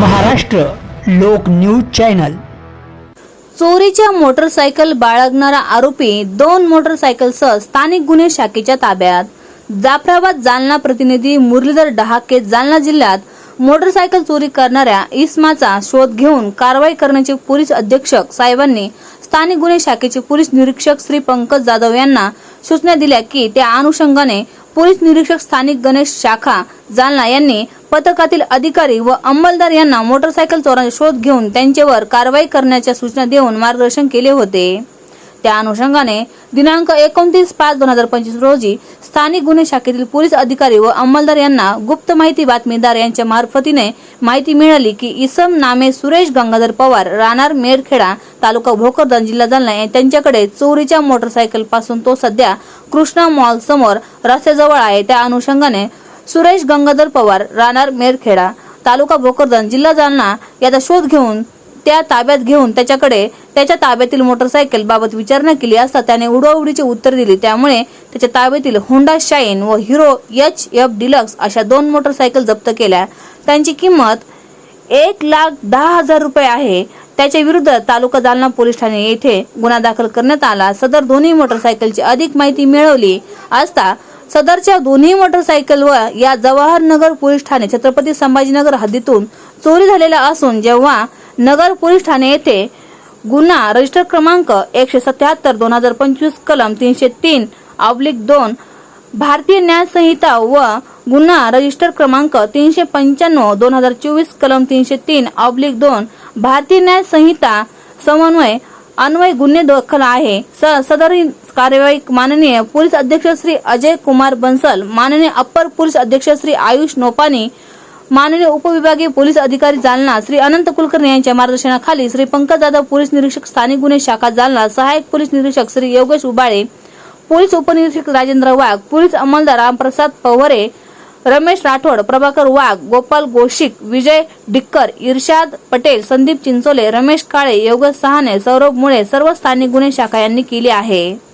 Maharashtra Lok news channel. चोरीच्या motorcycle बाळगणारा आरोपी दोन मोटरसायकलसह स्थानिक गुन्हे शाखेच्या ताब्यात. जाफराबाद जालना प्रतिनिधी मुरलीधर डहाके जालना जिल्ह्यात मोटरसायकल चोरी करणाऱ्या इस्माचा शोध घेऊन कारवाई करण्याचे पोलीस अधीक्षक साहेबांनी स्थानिक गुन्हे शाखेचे पोलीस निरीक्षक श्री पंकज जाधव यांना सूचना दिल्या की त्या अनुषंगाने पोलीस निरीक्षक स्थानिक गणेश शाखा जालना यांनी पथकातील अधिकारी व अंमलदार यांना मोटरसायकल चोरांचा शोध घेऊन त्यांच्यावर कारवाई करण्याच्या सूचना देऊन मार्गदर्शन केले होते. त्या अनुषंगाने दिनांक एकोणतीस पाच दोन हजार पंचवीस रोजी स्थानिक गुन्हे शाखेतील पोलीस अधिकारी व अंमलदार यांना गुप्त माहिती बातमीदार यांच्या मार्फतीने माहिती मिळाली की इसम नामे सुरेश गंगाधर पवार राहणार मेरखेडा तालुका भोकरदन जिल्हा जालना त्यांच्याकडे चोरीच्या मोटरसायकलपासून तो सध्या कृष्णा मॉल समोर रस्त्याजवळ आहे. त्या अनुषंगाने सुरेश गंगाधर पवार राहणार मेरखेडा तालुका भोकरदन जिल्हा जालना याचा शोध घेऊन त्या ताब्यात घेऊन त्याच्याकडे त्याच्या ताब्यातील मोटरसायकल बाबत विचारणा केली असता त्याने उडवडीचे उत्तर दिले. त्यामुळे त्याच्या ताब्यातील होंडा शाईन व हिरो एच एफ डिलक्स अशा दोन मोटरसायकल जप्त केल्या. त्यांची किंमत एक लाख दहा हजार रुपये आहे. त्याच्या विरुद्ध तालुका जालना पोलीस ठाणे येथे गुन्हा दाखल करण्यात आला. सदर दोन्ही मोटरसायकलची अधिक माहिती मिळवली असता सदरच्या दोन्ही मोटरसायकल व या जवाहरनगर पोलीस ठाणे छत्रपती संभाजीनगर हद्दीतून चोरी झालेला असून जेव्हा नगर पोलीस ठाणे येथे गुन्हा रजिस्टर क्रमांक एकशे सत्याहत्तर दोन हजार पंचवीस कलम तीनशे तीन ऑब्लिक दोन भारतीय न्याय संहिता व गुन्हा रजिस्टर क्रमांक तीनशे पंच्याण्णव दोन हजार चोवीस कलम तीनशे तीन ऑब्लिक दोन भारतीय न्याय संहिता समन्वय अन्वय गुन्हे दाखल आहे. स सदर कार्यवाही माननीय पोलीस अध्यक्ष श्री अजय कुमार बन्सल माननीय अप्पर पोलीस अध्यक्ष श्री आयुष नोपानी माननीय उपविभागीय पोलीस अधिकारी जालना श्री अनंत कुलकर्णी यांच्या मार्गदर्शनाखाली श्री पंकज जाधव पोलीस निरीक्षक स्थानिक गुन्हे शाखा जालना सहाय्यक पोलीस निरीक्षक श्री योगेश उबाळे पोलीस उपनिरीक्षक राजेंद्र वाघ पोलीस अंमलदार रामप्रसाद पवरे रमेश राठोड प्रभाकर वाघ गोपाल गोशिक विजय डिक्कर इर्शाद पटेल संदीप चिंचोले रमेश काळे योगेश सहाने सौरभ मुळे सर्व स्थानिक गुन्हे शाखा यांनी केली आहे.